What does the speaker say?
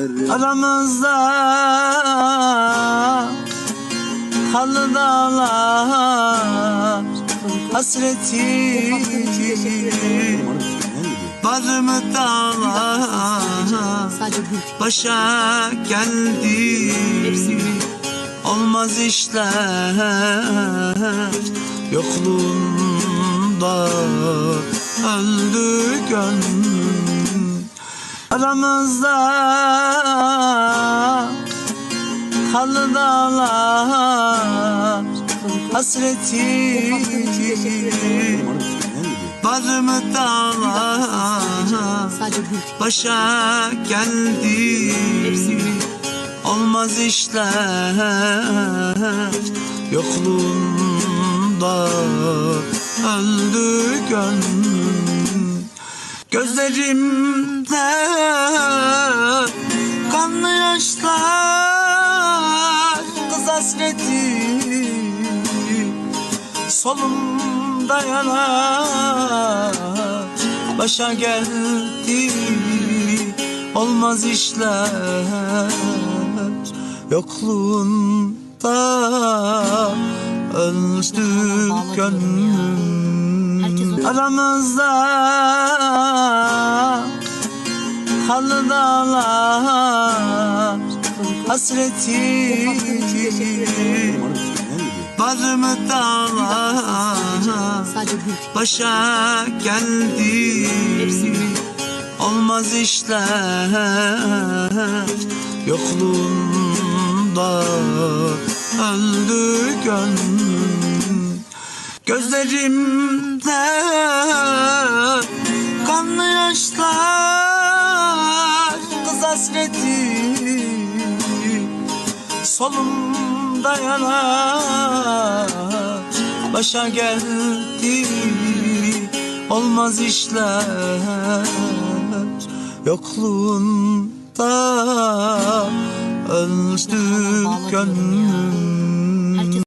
Aramızda Halı dağlar Hasreti Var mı dağlar. Başa geldi Olmaz işler Yokluğunda Öldü gönlüm Aramızda. Halı dağlar Hasreti. Var mı dağlar. Başa geldi. Olmaz işler Yokluğunda Öldü gönlüm Gözlerimde Kanlı yaşlar Kız hasreti Solumda yanar. Başa geldi Olmaz işler. Yokluğunda Öldü gönlüm Aramızda. Halı dağlar Hasreti Var mı dağlar. Başa geldi. Olmaz işler. Yokluğunda Öldü gönlüm. Gözlerimde Kanlı yaşlar Kız hasreti. Solumda yanar Başa geldi. Olmaz işler Yokluğunda. Öldü gönlüm